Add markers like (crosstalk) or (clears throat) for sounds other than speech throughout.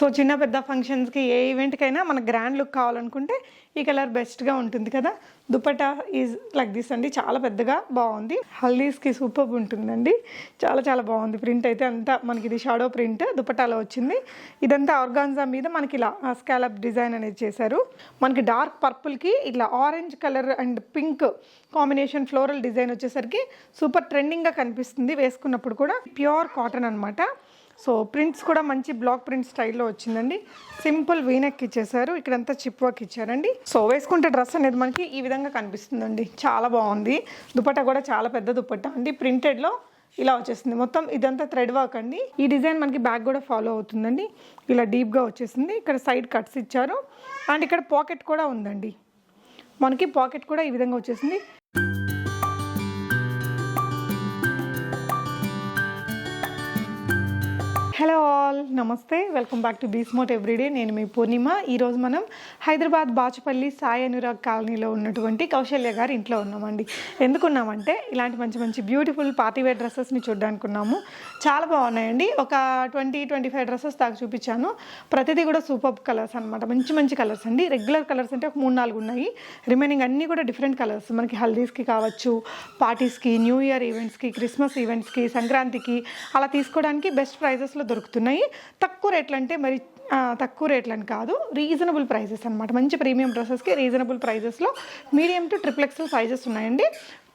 So చిన్న పెద్ద ఫంక్షన్స్కి ఏ ఈవెంట్కైనా మన గ్రాండ్ లుక్ కావాలనుకుంటే ఈ కలర్ బెస్ట్గా ఉంటుంది కదా. దుపట్టా ఈజ్ లైక్ దిస్ అండి. చాలా పెద్దగా బాగుంది. హల్దీస్కి సూపర్ ఉంటుందండి. చాలా చాలా బాగుంది. ప్రింట్ అయితే అంతా మనకి ఇది షాడో ప్రింట్ దుపట్టాలో వచ్చింది. ఇదంతా ఆర్గాన్జా మీద మనకి ఇలా స్కాలప్ డిజైన్ అనేది చేశారు. మనకి డార్క్ పర్పుల్కి ఇట్లా orange colour and pink combination floral design వచ్చేసరికి సూపర్ ట్రెండింగ్గా కనిపిస్తుంది. వేసుకున్నప్పుడు కూడా ప్యూర్ కాటన్ అనమాట సో ప్రింట్స్ కూడా మంచి బ్లాక్ ప్రింట్ స్టైల్లో వచ్చిందండి. సింపుల్ వీనెక్ ఇచ్చేసారు ఇక్కడంతా చిప్ వర్క్ ఇచ్చారండి. సో వేసుకుంటే డ్రెస్ అనేది మనకి ఈ విధంగా కనిపిస్తుందండి. చాలా బాగుంది. దుపట్టా కూడా చాలా పెద్ద దుపట్టా అండి. ప్రింటెడ్లో ఇలా వచ్చేసింది. మొత్తం ఇదంతా థ్రెడ్ వర్క్ అండి. ఈ డిజైన్ మనకి బ్యాక్ కూడా ఫాలో అవుతుందండి. ఇలా డీప్గా వచ్చేసింది. ఇక్కడ సైడ్ కట్స్ ఇచ్చారు. అండ్ ఇక్కడ పాకెట్ కూడా ఉందండి. మనకి పాకెట్ కూడా ఈ విధంగా వచ్చేసింది. హలో ఆల్ నమస్తే. వెల్కమ్ బ్యాక్ టు బీస్మోట్ ఎవ్రీడే. నేను మీ పూర్ణిమ. ఈరోజు మనం హైదరాబాద్ బాచుపల్లి సాయి అనురాగ్ కాలనీలో ఉన్నటువంటి కౌశల్య గారి ఇంట్లో ఉన్నామండి. ఎందుకున్నామంటే ఇలాంటి మంచి మంచి బ్యూటిఫుల్ పార్టీ వేర్ డ్రెస్సెస్ని చూడడానికి ఉన్నాము చాలా బాగున్నాయండి. ఒక ట్వంటీ ట్వంటీ ఫైవ్ డ్రెస్సెస్ దాకా చూపించాను. ప్రతిదీ కూడా సూపర్ కలర్స్ అనమాట మంచి మంచి కలర్స్ అండి. రెగ్యులర్ కలర్స్ అంటే ఒక మూడు నాలుగు ఉన్నాయి. రిమైనింగ్ అన్నీ కూడా డిఫరెంట్ కలర్స్ మనకి హల్దీస్కి కావచ్చు పార్టీస్కి న్యూ ఇయర్ ఈవెంట్స్కి క్రిస్మస్ ఈవెంట్స్కి సంక్రాంతికి అలా తీసుకోవడానికి బెస్ట్ ప్రైజెస్లో దొరుకుతున్నాయి. తక్కువ రేట్లు అంటే మరి తక్కువ రేట్లు అని కాదు రీజనబుల్ ప్రైజెస్ అనమాట మంచి ప్రీమియం డ్రెస్సెస్కి రీజనబుల్ ప్రైజెస్లో medium to triple XL sizes ఉన్నాయండి.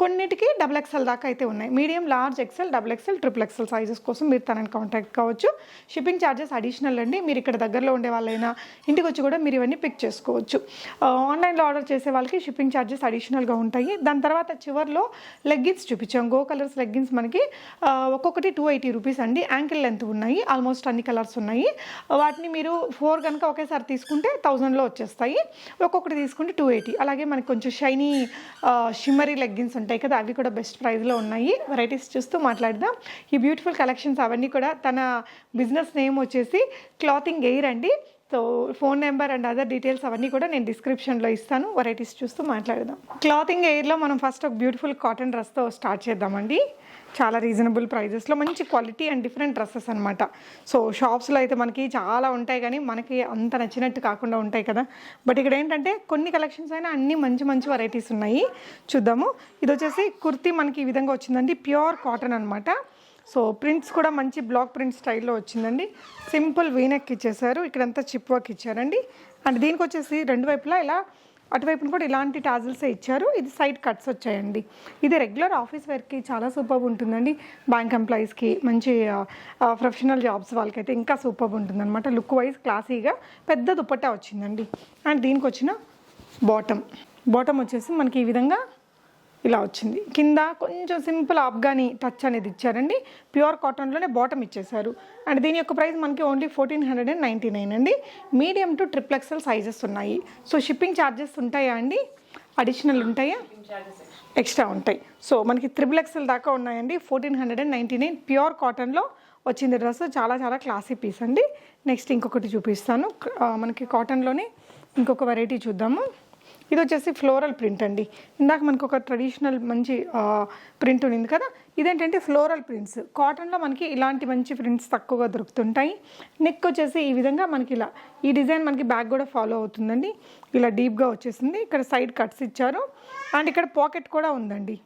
కొన్నిటికి డబుల్ ఎక్సెల్ దాకా అయితే ఉన్నాయి. Medium large XL double XL triple XL sizes కోసం మీరు తనని కాంటాక్ట్ కావచ్చు. షిప్పింగ్ ఛార్జెస్ అడిషనల్ అండి. మీరు ఇక్కడ దగ్గరలో ఉండే వాళ్ళైనా ఇంటికి వచ్చి కూడా మీరు ఇవన్నీ పిక్ చేసుకోవచ్చు. ఆన్లైన్లో ఆర్డర్ చేసే వాళ్ళకి షిప్పింగ్ ఛార్జెస్ అడిషనల్గా ఉంటాయి. దాని తర్వాత చివర్లో లెగ్గిన్స్ చూపించాం. గో కలర్స్ లెగ్గిన్స్ మనకి ఒక్కొక్కటి టూ ఎయిటీ రూపీస్ అండి. యాంకిల్ లెంత్ ఉన్నాయి. ఆల్మోస్ట్ అన్ని కలర్స్ ఉన్నాయి. వాటిని మీరు ఫోర్ కనుక ఒకేసారి తీసుకుంటే థౌజండ్లో వచ్చేస్తాయి. ఒక్కొక్కటి తీసుకుంటే టూ ఎయిటీ అలాగే మనకి కొంచెం షైనీ షిమ్మరీ లెగ్గిన్స్ ఉంటాయి కదా అవి కూడా బెస్ట్ ప్రైస్లో ఉన్నాయి. వెరైటీస్ చూస్తూ మాట్లాడదాం. ఈ బ్యూటిఫుల్ కలెక్షన్స్ అవన్నీ కూడా తన బిజినెస్ నేమ్ వచ్చేసి క్లాతింగ్ ఎయిర్ అండి. So phone number and other details అవన్నీ కూడా నేను డిస్క్రిప్షన్లో ఇస్తాను. వెరైటీస్ చూస్తూ మాట్లాడదాం. క్లాతింగ్ ఎయిర్లో మనం ఫస్ట్ ఒక బ్యూటిఫుల్ కాటన్ డ్రెస్తో స్టార్ట్ చేద్దామండి. చాలా రీజనబుల్ ప్రైజెస్లో మంచి క్వాలిటీ అండ్ డిఫరెంట్ డ్రెస్సెస్ అనమాట సో షాప్స్లో అయితే మనకి చాలా ఉంటాయి కానీ మనకి అంత నచ్చినట్టు కాకుండా ఉంటాయి కదా. బట్ ఇక్కడ ఏంటంటే కొన్ని కలెక్షన్స్ అయినా అన్ని మంచి మంచి వెరైటీస్ ఉన్నాయి. చూద్దాము. ఇది వచ్చేసి కుర్తీ మనకి ఈ విధంగా వచ్చిందండి. ప్యూర్ కాటన్ అనమాట సో ప్రింట్స్ కూడా మంచి బ్లాక్ ప్రింట్ స్టైల్లో వచ్చిందండి. సింపుల్ వీనెక్ ఇచ్చేసారు. ఇక్కడంతా చిప్ వర్క్ ఇచ్చారండి. అండ్ దీనికి వచ్చేసి రెండు వైపులా ఇలా అటువైపున కూడా ఇలాంటి టాజిల్సే ఇచ్చారు. ఇది సైడ్ కట్స్ వచ్చాయండి. ఇది రెగ్యులర్ ఆఫీస్ వర్క్కి చాలా సూపర్ ఉంటుందండి. బ్యాంక్ ఎంప్లాయీస్కి మంచి ప్రొఫెషనల్ జాబ్స్ వాళ్ళకైతే ఇంకా సూపర్ ఉంటుందన్నమాట. లుక్ వైజ్ క్లాసీగా పెద్ద దుప్పట్టా వచ్చిందండి. అండ్ దీనికి వచ్చిన బాటమ్. బాటమ్ వచ్చేసి మనకి ఈ విధంగా ఇలా వచ్చింది. కింద కొంచెం సింపుల్ ఆఫ్ఘనీ టచ్ అనేది ఇచ్చారండి. ప్యూర్ కాటన్లోనే బాటమ్ ఇచ్చేశారు. అండ్ దీని యొక్క ప్రైస్ మనకి only fourteen hundred and ninety nine అండి. Medium to triple XL sizes ఉన్నాయి. సో షిప్పింగ్ ఛార్జెస్ ఉంటాయా అండి? అడిషనల్ ఉంటాయా? ఎక్స్ట్రా ఉంటాయి. సో మనకి త్రిబుల్ ఎక్సెల్ దాకా ఉన్నాయండి. Fourteen hundred and ninety nine pure కాటన్లో వచ్చింది డ్రెస్. చాలా చాలా క్లాసీ పీస్ అండి. నెక్స్ట్ ఇంకొకటి చూపిస్తాను. మనకి కాటన్లోనే ఇంకొక వెరైటీ చూద్దాము. ఇది వచ్చేసి ఫ్లోరల్ ప్రింట్ అండి. ఇందాక మనకు ఒక ట్రెడిషనల్ మంచి ప్రింట్ ఉంది కదా? ఇదేంటంటే ఫ్లోరల్ ప్రింట్స్ కాటన్లో మనకి ఇలాంటి మంచి ప్రింట్స్ తక్కువగా దొరుకుతుంటాయి. నెక్ వచ్చేసి ఈ విధంగా మనకి ఇలా ఈ డిజైన్ మనకి బ్యాక్ కూడా ఫాలో అవుతుందండి. ఇలా డీప్గా వచ్చేసింది. ఇక్కడ సైడ్ కట్స్ ఇచ్చారు. అండ్ ఇక్కడ పాకెట్ కూడా ఉందండి.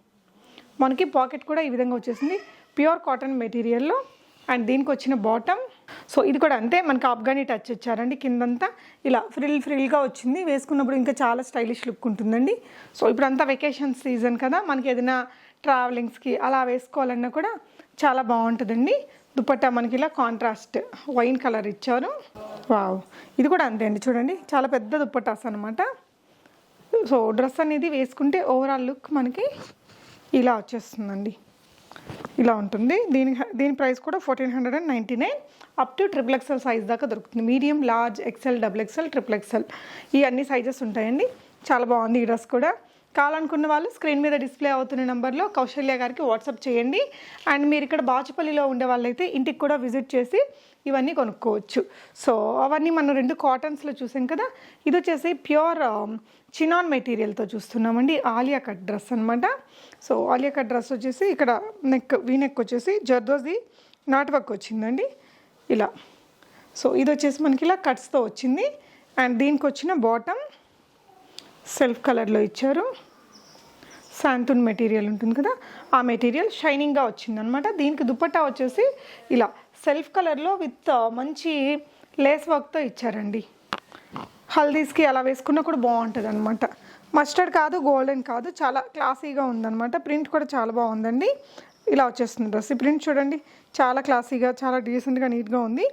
మనకి పాకెట్ కూడా ఈ విధంగా వచ్చేసింది. ప్యూర్ కాటన్ మెటీరియల్లో అండ్ దీనికి వచ్చిన బాటమ్ సో ఇది కూడా అంతే మనకి ఆఫ్ఘనీ టచ్ ఇచ్చారండి కిందంతా ఇలా ఫ్రిల్ ఫ్రిల్గా వచ్చింది. వేసుకున్నప్పుడు ఇంకా చాలా స్టైలిష్ లుక్ ఉంటుందండి. సో ఇప్పుడు అంతా వెకేషన్ సీజన్ కదా మనకి ఏదైనా ట్రావెలింగ్స్కి అలా వేసుకోవాలన్నా కూడా చాలా బాగుంటుందండి. దుపట్టా మనకి ఇలా కాంట్రాస్ట్ వైన్ కలర్ ఇచ్చారు. వావ్ ఇది కూడా అంతే అండి చూడండి. చాలా పెద్ద దుప్పటాస్ అనమాట సో డ్రెస్ అనేది వేసుకుంటే ఓవరాల్ లుక్ మనకి ఇలా వచ్చేస్తుందండి. ఇలా ఉంటుంది. దీని దీని ప్రైస్ కూడా fourteen hundred and ninety nine. Up to triple XL size దాకా దొరుకుతుంది. Medium large XL double XL triple XL ఈ అన్ని సైజెస్ ఉంటాయండి. చాలా బాగుంది ఈ డ్రెస్ కూడా. కావాలనుకున్న వాళ్ళు స్క్రీన్ మీద డిస్ప్లే అవుతున్న నెంబర్లో కౌశల్య గారికి వాట్సాప్ చేయండి. అండ్ మీరు ఇక్కడ బాచుపల్లిలో ఉండే వాళ్ళైతే ఇంటికి కూడా విజిట్ చేసి ఇవన్నీ కొనుక్కోవచ్చు. సో అవన్నీ మనం రెండు కాటన్స్లో చూసాం కదా. ఇది వచ్చేసి ప్యూర్ చినాన్ మెటీరియల్తో చూస్తున్నామండి. ఆలియా కట్ డ్రెస్ అనమాట సో ఆలియా కట్ డ్రెస్ వచ్చేసి ఇక్కడ నెక్ వీ నెక్ వచ్చేసి జర్దోజీ నాట్ వర్క్ వచ్చిందండి. ఇలా. సో ఇది వచ్చేసి మనకి ఇలా కట్స్తో వచ్చింది. అండ్ దీనికి వచ్చిన బాటమ్ సెల్ఫ్ కలర్లో ఇచ్చారు. శాంతున్ మెటీరియల్ ఉంటుంది కదా ఆ మెటీరియల్ షైనింగ్గా వచ్చిందనమాట దీనికి దుపట్టా వచ్చేసి ఇలా సెల్ఫ్ కలర్లో విత్ మంచి లేస్ వర్క్తో ఇచ్చారండి. హల్దీస్కి అలా వేసుకున్నా కూడా బాగుంటుంది అనమాట మస్టర్డ్ కాదు గోల్డెన్ కాదు చాలా క్లాసీగా ఉందన్నమాట. ప్రింట్ కూడా చాలా బాగుందండి. ఇలా వచ్చేస్తుంది డ్రెస్. ఈ ప్రింట్ చూడండి చాలా క్లాసీగా చాలా డీసెంట్గా నీట్గా ఉంది.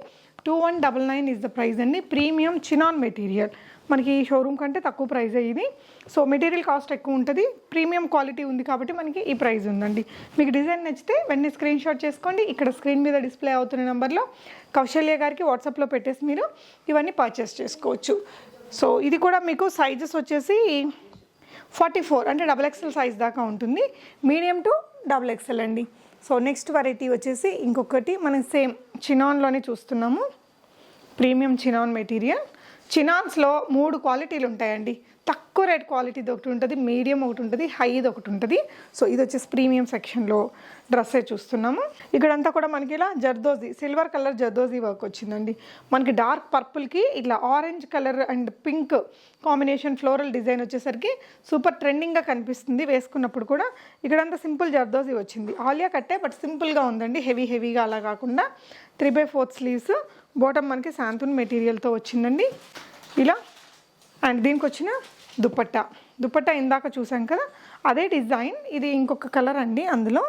Two one double nine is the price అండి. ప్రీమియం చినాన్ మెటీరియల్ మనకి షోరూమ్ కంటే తక్కువ ప్రైస్ ఇది. సో మెటీరియల్ కాస్ట్ ఎక్కువ ఉంటుంది. ప్రీమియం క్వాలిటీ ఉంది కాబట్టి మనకి ఈ ప్రైస్ ఉందండి. మీకు డిజైన్ నచ్చితే వెంటనే స్క్రీన్ షాట్ చేసుకోండి. ఇక్కడ స్క్రీన్ మీద డిస్ప్లే అవుతున్న నెంబర్లో కౌశల్య గారికి వాట్సాప్లో పెట్టేసి మీరు ఇవన్నీ పర్చేస్ చేసుకోవచ్చు. సో ఇది కూడా మీకు సైజెస్ వచ్చేసి ఫార్టీ ఫోర్ అంటే డబల్ ఎక్స్ఎల్ సైజ్ దాకా ఉంటుంది. మీడియం టు డబుల్ ఎక్స్ఎల్ అండి. సో నెక్స్ట్ వెరైటీ వచ్చేసి ఇంకొకటి మనం సేమ్ చినాన్లోనే చూస్తున్నాము. ప్రీమియం చినాన్ మెటీరియల్ చినాన్స్లో మూడు క్వాలిటీలు ఉంటాయండి. తక్కువ రేట్ క్వాలిటీది ఒకటి ఉంటుంది మీడియం ఒకటి ఉంటుంది హైది ఒకటి ఉంటుంది. సో ఇది వచ్చేసి ప్రీమియం సెక్షన్లో డ్రెస్సే చూస్తున్నాము. ఇక్కడంతా కూడా మనకి ఇలా zardozi silver colour zardozi work వచ్చిందండి. మనకి డార్క్ పర్పుల్కి ఇట్లా orange colour and pink combination floral design వచ్చేసరికి సూపర్ ట్రెండింగ్గా కనిపిస్తుంది వేసుకున్నప్పుడు కూడా. ఇక్కడంతా సింపుల్ జర్దోజీ వచ్చింది. ఆలియా కట్టే బట్ సింపుల్గా ఉందండి. హెవీ హెవీగా అలా కాకుండా three by fourth sleeves bottom మనకి శాంతున్ మెటీరియల్తో వచ్చిందండి. ఇలా. అండ్ దీనికి వచ్చిన దుపట్టా. దుపట్టా ఇందాక చూసాం కదా? అదే డిజైన్. ఇది ఇంకొక కలర్ అండి అందులో.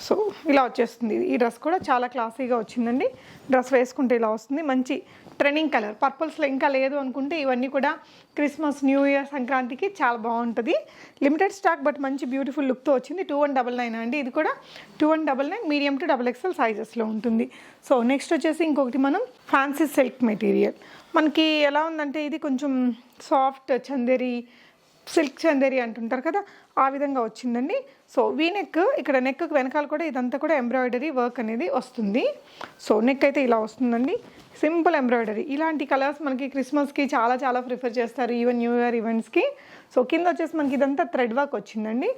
సో ఇలా వచ్చేస్తుంది. ఈ డ్రెస్ కూడా చాలా క్లాసీగా వచ్చిందండి. డ్రెస్ వేసుకుంటే ఇలా వస్తుంది. మంచి ట్రెండింగ్ కలర్. పర్పుల్స్లో ఇంకా లేదు అనుకుంటే ఇవన్నీ కూడా క్రిస్మస్ న్యూ ఇయర్ సంక్రాంతికి చాలా బాగుంటుంది. లిమిటెడ్ స్టాక్ బట్ మంచి బ్యూటిఫుల్ లుక్తో వచ్చింది. టూ వన్ డబల్ నైన్ అండి. ఇది కూడా two one double nine medium to double XL సైజెస్లో ఉంటుంది. సో నెక్స్ట్ వచ్చేసి ఇంకొకటి మనం ఫ్యాన్సీ సిల్క్ మెటీరియల్ మనకి ఎలా ఉందంటే ఇది కొంచెం సాఫ్ట్ చందేరి సిల్క్ చందేరి అంటుంటారు కదా ఆ విధంగా వచ్చిందండి. సో వీ నెక్ ఇక్కడ నెక్ వెనకాల కూడా ఇదంతా కూడా ఎంబ్రాయిడరీ వర్క్ అనేది వస్తుంది. సో నెక్ అయితే ఇలా వస్తుందండి. సింపుల్ ఎంబ్రాయిడరీ ఇలాంటి కలర్స్ మనకి క్రిస్మస్కి చాలా చాలా ప్రిఫర్ చేస్తారు ఈవెన్ న్యూ ఇయర్ ఈవెంట్స్కి సో కింద వచ్చేసి మనకి ఇదంతా థ్రెడ్ వర్క్ వచ్చిందండి.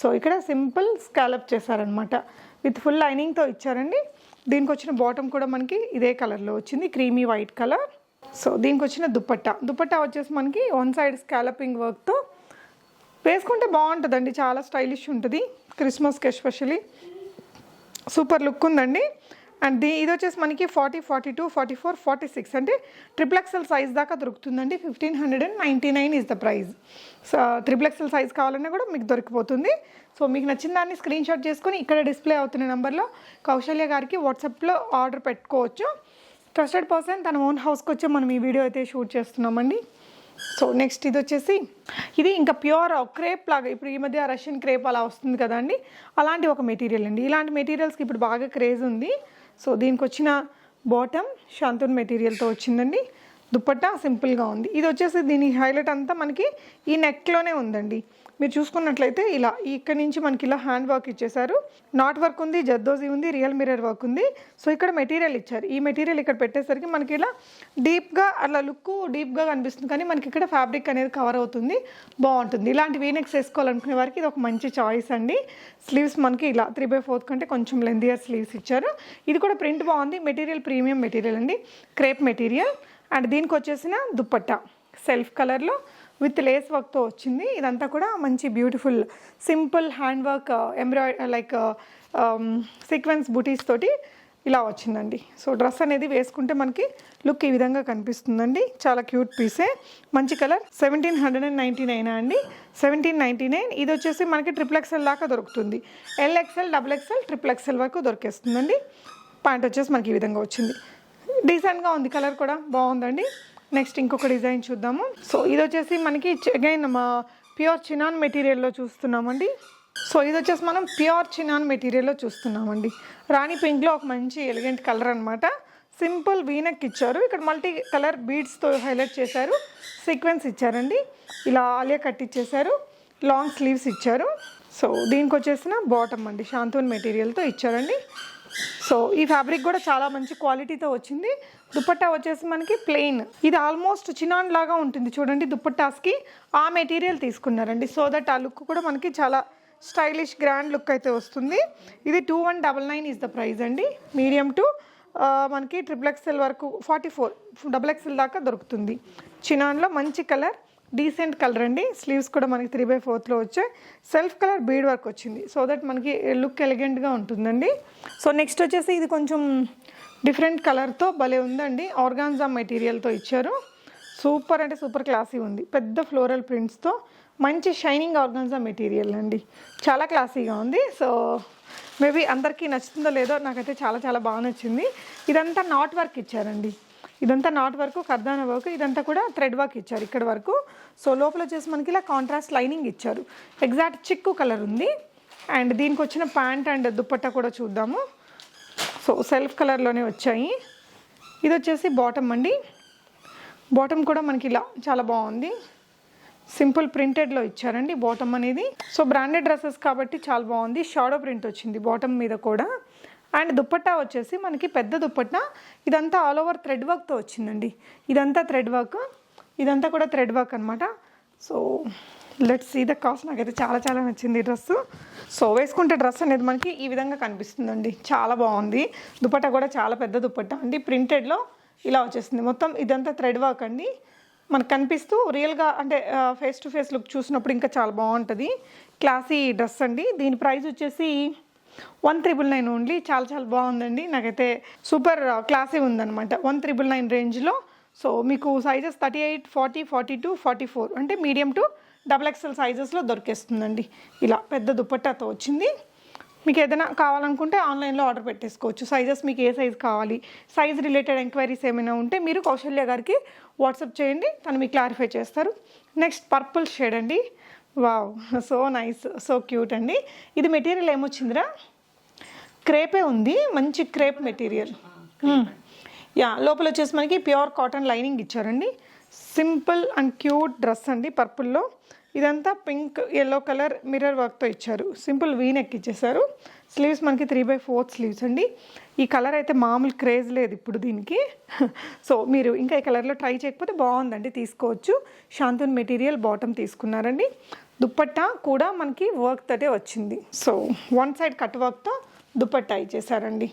సో ఇక్కడ సింపుల్ స్కాలప్ చేశారనమాట విత్ ఫుల్ లైనింగ్తో ఇచ్చారండి. దీనికి వచ్చిన బాటమ్ కూడా మనకి ఇదే కలర్లో వచ్చింది క్రీమీ వైట్ కలర్ సో దీనికి వచ్చిన దుప్పట్టా దుప్పట్టా వచ్చేసి మనకి వన్ సైడ్ స్కాలపింగ్ వర్క్తో వేసుకుంటే బాగుంటుందండి. చాలా స్టైలిష్ ఉంటుంది. క్రిస్మస్కి ఎస్పెషలీ. సూపర్ లుక్ ఉందండి. అండ్ దీ ఇది వచ్చేసి మనకి forty forty two forty four forty six. అంటే ట్రిపుల్ ఎక్సెల్ సైజ్ దాకా దొరుకుతుందండి. Fifteen hundred and ninety nine is the price so triple XL size కావాలన్నా కూడా మీకు దొరికిపోతుంది. సో మీకు నచ్చిన దాన్ని స్క్రీన్ షాట్ చేసుకొని ఇక్కడ డిస్ప్లే అవుతున్న నెంబర్లో కౌశల్య గారికి వాట్సాప్లో ఆర్డర్ పెట్టుకోవచ్చు. ట్రస్టెడ్ పర్సన్ తన ఓన్ హౌస్కి వచ్చి మనం ఈ వీడియో అయితే షూట్ చేస్తున్నామండి. సో నెక్స్ట్ ఇది వచ్చేసి ఇది ఇంకా ప్యూర్ క్రేప్ లాగా ఇప్పుడు ఈ మధ్య రష్యన్ క్రేప్ అలా వస్తుంది కదండి అలాంటి ఒక మెటీరియల్ అండి. ఇలాంటి మెటీరియల్స్కి ఇప్పుడు బాగా క్రేజ్ ఉంది. సో దీనికి వచ్చిన బాటమ్ శాంతూన్ మెటీరియల్తో వచ్చిందండి. దుప్పట్టా సింపుల్గా ఉంది. ఇది వచ్చేసి దీని హైలైట్ అంతా మనకి ఈ నెక్లోనే ఉందండి. మీరు చూసుకున్నట్లయితే ఇలా ఇక్కడ నుంచి మనకి ఇలా హ్యాండ్ వర్క్ ఇచ్చేసారు నాట్ వర్క్ ఉంది జర్దోజీ ఉంది రియల్ మిర్రర్ వర్క్ ఉంది. సో ఇక్కడ మెటీరియల్ ఇచ్చారు. ఈ మెటీరియల్ ఇక్కడ పెట్టేసరికి మనకి ఇలా డీప్గా అలా లుక్ డీప్గా కనిపిస్తుంది. కానీ మనకి ఇక్కడ ఫ్యాబ్రిక్ అనేది కవర్ అవుతుంది. బాగుంటుంది. ఇలాంటి వీనెక్స్ వేసుకోవాలనుకునే వారికి ఇది ఒక మంచి చాయిస్ అండి. స్లీవ్స్ మనకి ఇలా త్రీ బై ఫోర్త్ కంటే కొంచెం లెందియర్ స్లీవ్స్ ఇచ్చారు. ఇది కూడా ప్రింట్ బాగుంది. మెటీరియల్ ప్రీమియం మెటీరియల్ అండి. క్రేప్ మెటీరియల్ అండ్ దీనికి వచ్చేసిన దుప్పట్ట. సెల్ఫ్ కలర్లో విత్ లేస్ వర్క్తో వచ్చింది. ఇదంతా కూడా మంచి beautiful simple hand work ఎంబ్రాయిడ్ like sequence బూటీస్ తోటి ఇలా వచ్చిందండి. సో డ్రెస్ అనేది వేసుకుంటే మనకి లుక్ ఈ విధంగా కనిపిస్తుందండి. చాలా క్యూట్ పీసే. మంచి colour. Seventeen hundred and ninety nine అండి. Seventeen ninety nine. ఇది వచ్చేసి మనకి ట్రిపుల్ ఎక్స్ఎల్ దాకా దొరుకుతుంది. L XL double XL triple XL వరకు దొరికేస్తుందండి. ప్యాంట్ వచ్చేసి మనకి ఈ విధంగా వచ్చింది. డీసెంట్గా ఉంది కలర్ కూడా. బాగుందండి. నెక్స్ట్ ఇంకొక డిజైన్ చూద్దాము. సో ఇది వచ్చేసి మనకి అగైన్ మా ప్యూర్ చినాన్ మెటీరియల్లో చూస్తున్నామండి. సో ఇది వచ్చేసి మనం ప్యూర్ చినాన్ మెటీరియల్లో చూస్తున్నామండి. రాణి పింక్లో ఒక మంచి ఎలిగెంట్ కలర్ అనమాట సింపుల్ వీనక్ ఇచ్చారు. ఇక్కడ మల్టీ కలర్ బీడ్స్తో హైలైట్ చేశారు. సీక్వెన్స్ ఇచ్చారండి. ఇలా ఆలియా కట్ ఇచ్చేసారు లాంగ్ స్లీవ్స్ ఇచ్చారు. సో దీనికి వచ్చేసిన బాటమ్ అండి శాంతూన్ మెటీరియల్తో ఇచ్చారండి. సో ఈ ఫ్యాబ్రిక్ కూడా చాలా మంచి క్వాలిటీతో వచ్చింది. దుపట్టా వచ్చేసి మనకి ప్లెయిన్ ఇది ఆల్మోస్ట్ చినాన్ లాగా ఉంటుంది. చూడండి దుపట్టాస్కి ఆ మెటీరియల్ తీసుకున్నారండి. సో దట్ ఆ లుక్ కూడా మనకి చాలా స్టైలిష్ గ్రాండ్ లుక్ అయితే వస్తుంది. ఇది two one double nine is the price అండి. మీడియం టు మనకి ట్రిపుల్ ఎక్స్ఎల్ వరకు ఫార్టీ ఫోర్ డబుల్ ఎక్స్ఎల్ దాకా దొరుకుతుంది. చినాన్లో మంచి కలర్ డీసెంట్ కలర్ అండి. స్లీవ్స్ కూడా మనకి త్రీ బై ఫోర్త్లో వచ్చాయి. సెల్ఫ్ కలర్ బీడ్ వర్క్ వచ్చింది. సో దట్ మనకి లుక్ ఎలిగెంట్గా ఉంటుందండి. సో నెక్స్ట్ వచ్చేసి ఇది కొంచెం డిఫరెంట్ కలర్తో భలే ఉందండి. ఆర్గాన్జా మెటీరియల్తో ఇచ్చారు. సూపర్ అంటే సూపర్ క్లాసీ ఉంది. పెద్ద ఫ్లోరల్ ప్రింట్స్తో మంచి షైనింగ్ ఆర్గాన్జా మెటీరియల్ అండి. చాలా క్లాసీగా ఉంది. సో మేబీ అందరికీ నచ్చుతుందో లేదో నాకైతే చాలా చాలా బాగా నచ్చింది. ఇదంతా నాట్ వర్క్ ఇచ్చారండి. ఇదంతా నాట్ వర్క్ కర్దాన వర్క్ ఇదంతా కూడా థ్రెడ్ వర్క్ ఇచ్చారు ఇక్కడ వరకు. సో లోపల వచ్చేసి మనకి ఇలా కాంట్రాస్ట్ లైనింగ్ ఇచ్చారు. ఎగ్జాక్ట్ చిక్కు కలర్ ఉంది. అండ్ దీనికి వచ్చిన ప్యాంట్ అండ్ దుప్పట్టా కూడా చూద్దాము. సో సెల్ఫ్ కలర్లోనే వచ్చాయి. ఇది వచ్చేసి బాటమ్ అండి. బాటమ్ కూడా మనకి ఇలా చాలా బాగుంది. సింపుల్ ప్రింటెడ్లో ఇచ్చారండి బాటమ్ అనేది. సో బ్రాండెడ్ డ్రెస్సెస్ కాబట్టి చాలా బాగుంది. షాడో ప్రింట్ వచ్చింది బాటమ్ మీద కూడా. అండ్ దుప్పట్టా వచ్చేసి మనకి పెద్ద దుప్పట్టా. ఇదంతా ఆల్ ఓవర్ థ్రెడ్ వర్క్తో వచ్చిందండి. ఇదంతా థ్రెడ్ వర్క్ ఇదంతా కూడా థ్రెడ్ వర్క్ అనమాట so let's see the cost నాకైతే చాలా చాలా నచ్చింది ఈ డ్రెస్ సో వేసుకుంటే డ్రెస్ అనేది మనకి ఈ విధంగా కనిపిస్తుందండి. చాలా బాగుంది. దుపట్టా కూడా చాలా పెద్ద దుపట్టా అండి. ప్రింటెడ్లో ఇలా వచ్చేస్తుంది మొత్తం ఇదంతా థ్రెడ్ వర్క్ అండి. మనకు కనిపిస్తూ రియల్గా అంటే ఫేస్ టు ఫేస్ లుక్ చూసినప్పుడు ఇంకా చాలా బాగుంటుంది. క్లాసీ డ్రెస్ అండి. దీని ప్రైస్ వచ్చేసి వన్ త్రిబుల్ నైన్ ఓన్లీ చాలా చాలా బాగుందండి. నాకైతే సూపర్ క్లాసీ ఉందన్నమాట. వన్ త్రిబుల్ నైన్ రేంజ్లో సో మీకు sizes thirty eight forty forty two forty four అంటే మీడియం టు డబుల్ ఎక్స్ఎల్ సైజెస్లో దొరికేస్తుందండి. ఇలా పెద్ద దుపట్టాతో వచ్చింది. మీకు ఏదైనా కావాలనుకుంటే ఆన్లైన్లో ఆర్డర్ పెట్టేసుకోవచ్చు. సైజెస్ మీకు ఏ సైజ్ కావాలి సైజ్ రిలేటెడ్ ఎంక్వైరీస్ ఏమైనా ఉంటే మీరు కౌశల్య గారికి వాట్సాప్ చేయండి తను మీకు క్లారిఫై చేస్తారు. నెక్స్ట్ పర్పుల్ షేడ్ అండి. Wow so nice so cute అండి. ఇది మెటీరియల్ ఏమొచ్చిందిరా? క్రేపే ఉంది మంచి క్రేప్ మెటీరియల్. యా లోపల వచ్చేసి మనకి ప్యూర్ కాటన్ లైనింగ్ ఇచ్చారండి. సింపుల్ అండ్ క్యూట్ డ్రెస్ అండి పర్పుల్లో. ఇదంతా పింక్ ఎల్లో కలర్ మిర్రర్ వర్క్తో ఇచ్చారు. సింపుల్ వీ నెక్ ఇచ్చేసారు స్లీవ్స్ మనకి త్రీ బై ఫోర్త్ స్లీవ్స్ అండి. ఈ కలర్ అయితే మామూలు క్రేజ్ లేదు ఇప్పుడు దీనికి. (laughs) సో మీరు ఇంకా ఈ కలర్లో ట్రై చేయకపోతే బాగుందండి తీసుకోవచ్చు. శాంతన్ మెటీరియల్ బాటమ్ తీసుకున్నారండి. దుప్పట్టా కూడా మనకి వర్క్ తోటే వచ్చింది. సో వన్ సైడ్ కట్ వర్క్తో దుప్పట్టా ఇచ్చేసారండి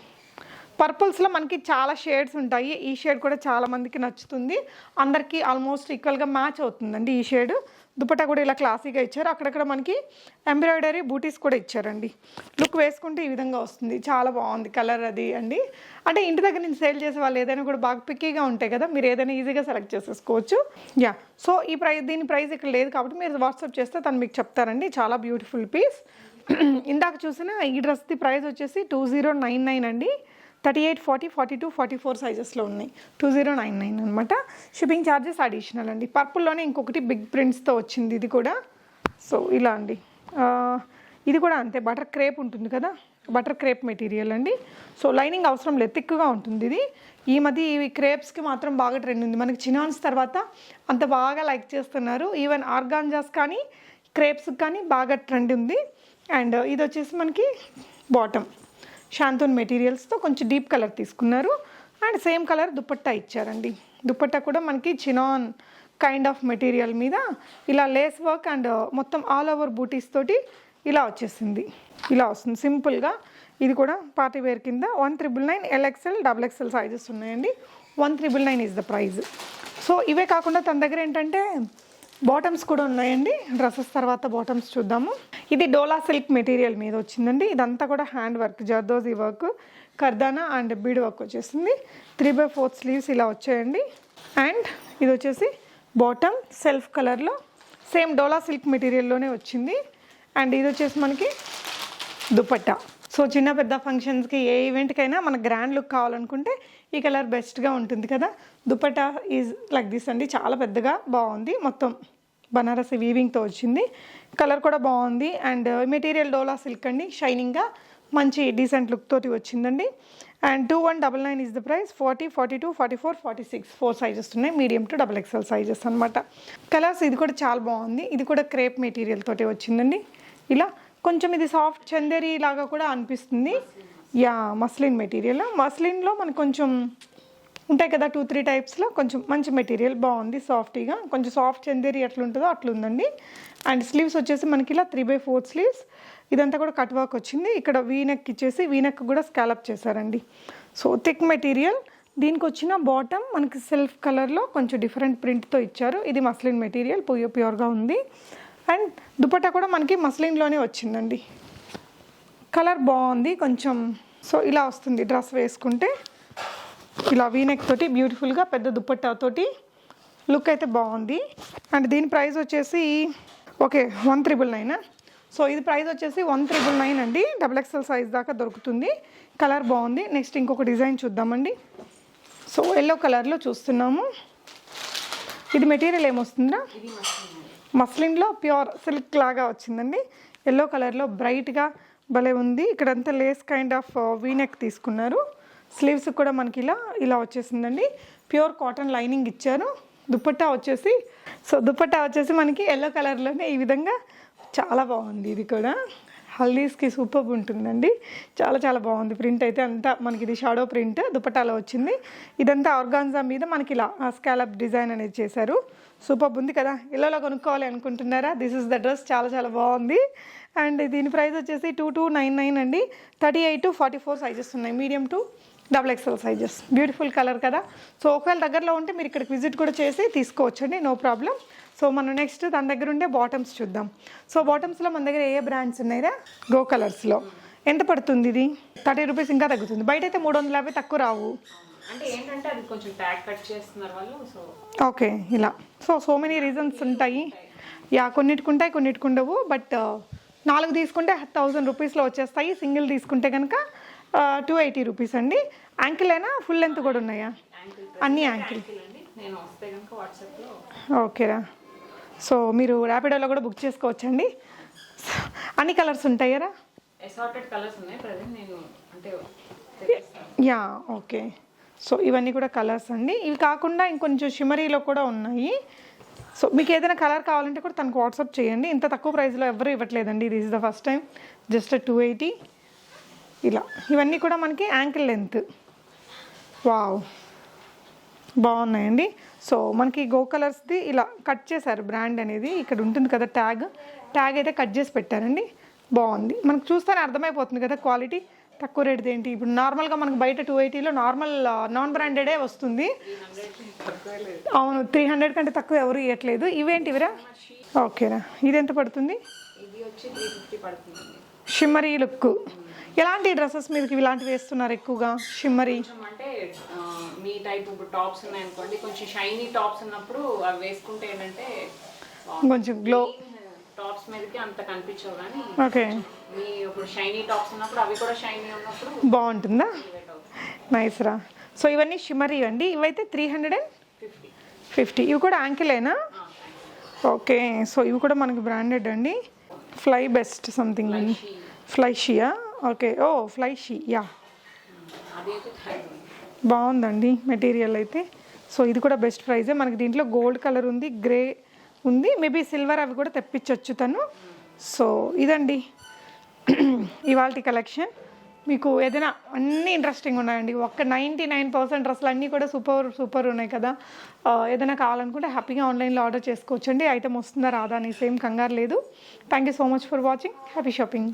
పర్పుల్స్లో మనకి చాలా షేడ్స్ ఉంటాయి. ఈ షేడ్ కూడా చాలా మందికి నచ్చుతుంది. అందరికీ ఆల్మోస్ట్ ఈక్వల్గా మ్యాచ్ అవుతుందండి ఈ షేడ్ దుపట్టా కూడా ఇలా క్లాసీగా ఇచ్చారు. అక్కడక్కడ మనకి ఎంబ్రాయిడరీ బూటీస్ కూడా ఇచ్చారండి. లుక్ వేసుకుంటే ఈ విధంగా వస్తుంది. చాలా బాగుంది కలర్ అది అండి. అంటే ఇంటి దగ్గర నుంచి సేల్ చేసే వాళ్ళు ఏదైనా కూడా బాగా పిక్కీగా ఉంటాయి కదా మీరు ఏదైనా ఈజీగా సెలెక్ట్ చేసేసుకోవచ్చు. యా సో ఈ ప్రైస్ దీని ప్రైస్ ఇక్కడ లేదు కాబట్టి మీరు వాట్సాప్ చేస్తే తను మీకు చెప్తారండి. చాలా బ్యూటిఫుల్ పీస్ ఇందాక చూసిన ఈ డ్రెస్ది ప్రైస్ వచ్చేసి టూ జీరో నైన్ నైన్ అండి. Thirty eight forty forty two forty four సైజెస్లో ఉన్నాయి. టూ జీరో నైన్ నైన్ అనమాట షిప్పింగ్ ఛార్జెస్ అడిషనల్ అండి. పర్పుల్లోనే ఇంకొకటి బిగ్ ప్రింట్స్తో వచ్చింది ఇది కూడా. సో ఇలా అండి. ఇది కూడా అంతే. బటర్ క్రేప్ ఉంటుంది కదా? బటర్ క్రేప్ మెటీరియల్ అండి. సో లైనింగ్ అవసరం లేదు. థిక్గా ఉంటుంది ఇది. ఈ మధ్య ఇవి క్రేప్స్కి మాత్రం బాగా ట్రెండ్ ఉంది. మనకి చినాన్స్ తర్వాత అంత బాగా లైక్ చేస్తున్నారు. ఈవెన్ ఆర్గాంజాస్ కానీ క్రేప్స్ కానీ బాగా ట్రెండ్ ఉంది. అండ్ ఇది వచ్చేసి మనకి బాటమ్ శాంతోన్ మెటీరియల్స్తో కొంచెం డీప్ కలర్ తీసుకున్నారు. అండ్ సేమ్ కలర్ దుపట్టా ఇచ్చారండి. దుపట్టా కూడా మనకి చినాన్ కైండ్ ఆఫ్ మెటీరియల్ మీద ఇలా లేస్ వర్క్ అండ్ మొత్తం ఆల్ ఓవర్ బూటీస్ తోటి ఇలా వచ్చేసింది. ఇలా వస్తుంది. సింపుల్గా ఇది కూడా పార్టీ వేర్ కింద one triple nine L XL double XL sizes ఉన్నాయండి. One triple nine is the price so ఇవే కాకుండా తన దగ్గర ఏంటంటే బాటమ్స్ కూడా ఉన్నాయండి. డ్రెస్సెస్ తర్వాత బాటమ్స్ చూద్దాము. ఇది డోలా సిల్క్ మెటీరియల్ మీద వచ్చిందండి. ఇదంతా కూడా hand work zardozi work కర్దానా and bead work వచ్చేసింది. త్రీ బై ఫోర్త్ స్లీవ్స్ ఇలా వచ్చాయండి. అండ్ ఇది వచ్చేసి బాటమ్ సెల్ఫ్ కలర్లో సేమ్ డోలా సిల్క్ మెటీరియల్లోనే వచ్చింది. అండ్ ఇది వచ్చేసి మనకి దుపట్టా. సో చిన్న పెద్ద ఫంక్షన్స్కి ఏ ఈవెంట్కైనా మన గ్రాండ్ లుక్ కావాలనుకుంటే ఈ కలర్ బెస్ట్గా ఉంటుంది కదా. దుపట్టా ఈజ్ లైక్ దిస్ అండి. చాలా పెద్దగా బాగుంది. మొత్తం బనారసి వీవింగ్తో వచ్చింది. కలర్ కూడా బాగుంది. And material uh, dola silk అండి. షైనింగ్గా మంచి డీసెంట్ లుక్ తోటి వచ్చిందండి. And two one double nine is the price forty forty two forty four forty six four sizes ఉన్నాయి. Medium to double XL sizes అనమాట కలర్స్ ఇది కూడా చాలా బాగుంది. ఇది కూడా క్రేప్ మెటీరియల్ తోటి వచ్చిందండి. ఇలా కొంచెం ఇది సాఫ్ట్ చందేరి లాగా కూడా అనిపిస్తుంది. యా మస్లిన్ మెటీరియల్ మస్లిన్లో మనకు కొంచెం ఉంటాయి కదా టూ త్రీ టైప్స్లో కొంచెం మంచి మెటీరియల్ బాగుంది సాఫ్టీగా కొంచెం సాఫ్ట్ చందేరి ఎట్లుంటుందో అట్లుందండి. అట్లా ఉందండి అండ్ స్లీవ్స్ వచ్చేసి మనకి ఇలా త్రీ బై ఫోర్ స్లీవ్స్ ఇదంతా కూడా కట్ వర్క్ వచ్చింది. ఇక్కడ వీనెక్ ఇచ్చేసి వీనెక్ కూడా స్కాలప్ చేశారండి. సో థిక్ మెటీరియల్ దీనికి వచ్చిన బాటమ్ మనకి సెల్ఫ్ కలర్లో కొంచెం డిఫరెంట్ ప్రింట్తో ఇచ్చారు. ఇది మస్లిన్ మెటీరియల్ పొయ్యో ప్యూర్గా ఉంది. అండ్ దుపట్టా కూడా మనకి మస్లిన్లోనే వచ్చిందండి. కలర్ బాగుంది కొంచెం. సో ఇలా వస్తుంది డ్రెస్ వేసుకుంటే. ఇలా వీనెక్ తోటి బ్యూటిఫుల్గా పెద్ద దుప్పట్టాతోటి లుక్ అయితే బాగుంది. అండ్ దీని ప్రైస్ వచ్చేసి okay one triple nine? So ఇది ప్రైస్ వచ్చేసి వన్ త్రిబుల్ నైన్ అండి. డబుల్ ఎక్స్ఎల్ సైజ్ దాకా దొరుకుతుంది. కలర్ బాగుంది. నెక్స్ట్ ఇంకొక డిజైన్ చూద్దామండి. సో ఎల్లో కలర్లో చూస్తున్నాము. ఇది మెటీరియల్ ఏమొస్తుందా మస్లిన్లో ప్యూర్ సిల్క్ లాగా వచ్చిందండి. ఎల్లో కలర్లో బ్రైట్గా భలే ఉంది. ఇక్కడంతా lace kind of V neck తీసుకున్నారు. స్లీవ్స్ కూడా మనకి ఇలా ఇలా వచ్చేసిందండి. ప్యూర్ కాటన్ లైనింగ్ ఇచ్చారు దుపట్టా వచ్చేసి సో దుపట్టా వచ్చేసి మనకి ఎల్లో కలర్లోనే ఈ విధంగా చాలా బాగుంది ఇది కూడా. హల్దీస్కి సూపర్ ఉంటుందండి. చాలా చాలా బాగుంది. ప్రింట్ అయితే అంతా మనకి ఇది షాడో ప్రింట్ దుపట్టాలో వచ్చింది. ఇదంతా ఆర్గాన్జా మీద మనకి ఇలా స్కాలప్ డిజైన్ అనేది చేశారు. సూపర్ ఉంది కదా. ఇళ్ళలో కొనుక్కోవాలి అనుకుంటున్నారా? దిస్ ఇస్ ద డ్రెస్ చాలా చాలా బాగుంది. అండ్ దీని ప్రైస్ వచ్చేసి టూ టూ నైన్ నైన్ అండి. Thirty eight to forty four sizes ఉన్నాయి. Medium to double XL sizes. Beautiful colour కదా. సో ఒకవేళ దగ్గరలో ఉంటే మీరు ఇక్కడికి విజిట్ కూడా చేసి తీసుకోవచ్చండి నో ప్రాబ్లం సో మనం నెక్స్ట్ దాని దగ్గర ఉండే బాటమ్స్ చూద్దాం. సో బాటమ్స్లో మన దగ్గర ఏ ఏ బ్రాండ్స్ ఉన్నాయిరా? గో కలర్స్లో ఎంత పడుతుంది ఇది? థర్టీ రూపీస్ ఇంకా తగ్గుతుంది. బయట అయితే మూడు వందల యాభై తక్కువ రావు. ఓకే ఇలా. సో సో మెనీ రీజన్స్ ఉంటాయి. యా కొన్నిటికి ఉంటాయి కొన్నిటికి ఉండవు. బట్ నాలుగు తీసుకుంటే థౌజండ్ రూపీస్లో వచ్చేస్తాయి. సింగిల్ తీసుకుంటే కనుక టూ ఎయిటీ రూపీస్ అండి. యాంకిల్ అయినా ఫుల్ లెంత్ కూడా ఉన్నాయా? అన్ని యాంకిల్ ఓకేరా సో మీరు ర్యాపిడోలో కూడా బుక్ చేసుకోవచ్చండి. అన్ని కలర్స్ ఉంటాయరా కలర్స్ ఉన్నాయి ప్రజెంట్ నేను అంటే తెప్పిస్తాను. యా ఓకే సో ఇవన్నీ కూడా కలర్స్ అండి. ఇవి కాకుండా ఇంకొంచెం షిమరీలో కూడా ఉన్నాయి. సో మీకు ఏదైనా కలర్ కావాలంటే కూడా తనకు వాట్సాప్ చేయండి. ఇంత తక్కువ ప్రైస్లో ఎవరు ఇవ్వట్లేదండి. ఇది is the first time just two eighty ఇలా. ఇవన్నీ కూడా మనకి యాంకిల్ లెంత్ వావ్ బాగున్నాయండి. సో మనకి గో కలర్స్ది ఇలా కట్ చేశారు బ్రాండ్ అనేది. ఇక్కడ ఉంటుంది కదా ట్యాగ్ ట్యాగ్ అయితే కట్ చేసి పెట్టారండి. బాగుంది. మనకు చూస్తేనే అర్థమైపోతుంది కదా క్వాలిటీ తక్కువ రేట్ ఏంటి? ఇప్పుడు నార్మల్గా మనకు బయట టూ ఎయిటీలో నార్మల్ నాన్ బ్రాండెడే వస్తుంది. అవును త్రీ హండ్రెడ్ కంటే తక్కువ ఎవరు ఇవ్వట్లేదు ఇవేంటివిరా ఓకేరా ఇది ఎంత పడుతుంది? షిమ్మరీ లుక్ ఎలాంటి డ్రెస్సెస్ మీదకి ఇలాంటివి వేస్తున్నారు ఎక్కువగా? షిమ్మరీ? అంటే మీ టైప్ ఇప్పుడు టాప్స్ ఉన్నాయనుకోండి కొంచెం షైనీ టాప్స్ ఉన్నప్పుడు అవి వేసుకుంటే ఏంటంటే కొంచెం గ్లో టాప్స్ మీదకి అంత కనిపించవు కానీ ఓకే. మీ ఇప్పుడు షైనీ టాప్స్ ఉన్నప్పుడు అవి కూడా షైనీ ఉన్నప్పుడు బాగుంటుందా? నైస్ రా. సో ఇవన్నీ షిమరీ అండి. ఇవైతే three hundred and fifty. Fifty ఇవి కూడా యాంకిలేనా ఓకే. సో ఇవి కూడా మనకి బ్రాండెడ్ అండి. ఫ్లై బెస్ట్ సంథింగ్ అండి ఫ్లై షియా ఓకే. ఓ ఫ్లై షీ. యా. బాగుందండి మెటీరియల్ అయితే. సో ఇది కూడా బెస్ట్ ప్రైజే. మనకి దీంట్లో గోల్డ్ కలర్ ఉంది గ్రే ఉంది. మేబీ సిల్వర్ అవి కూడా తెప్పించవచ్చు తను. సో ఇదండి. (clears throat) ఇవాళ కలెక్షన్. మీకు ఏదైనా అన్నీ ఇంట్రెస్టింగ్ ఉన్నాయండి. ఒక్క నైంటీ నైన్ పర్సెంట్ డ్రెస్సులు అన్నీ కూడా సూపర్ సూపర్ ఉన్నాయి కదా. ఏదైనా కావాలనుకుంటే హ్యాపీగా ఆన్లైన్లో ఆర్డర్ చేసుకోవచ్చండి. ఐటమ్ వస్తుందా రాదా అని సేమ్ కంగారు లేదు. Thank you so much for watching happy shopping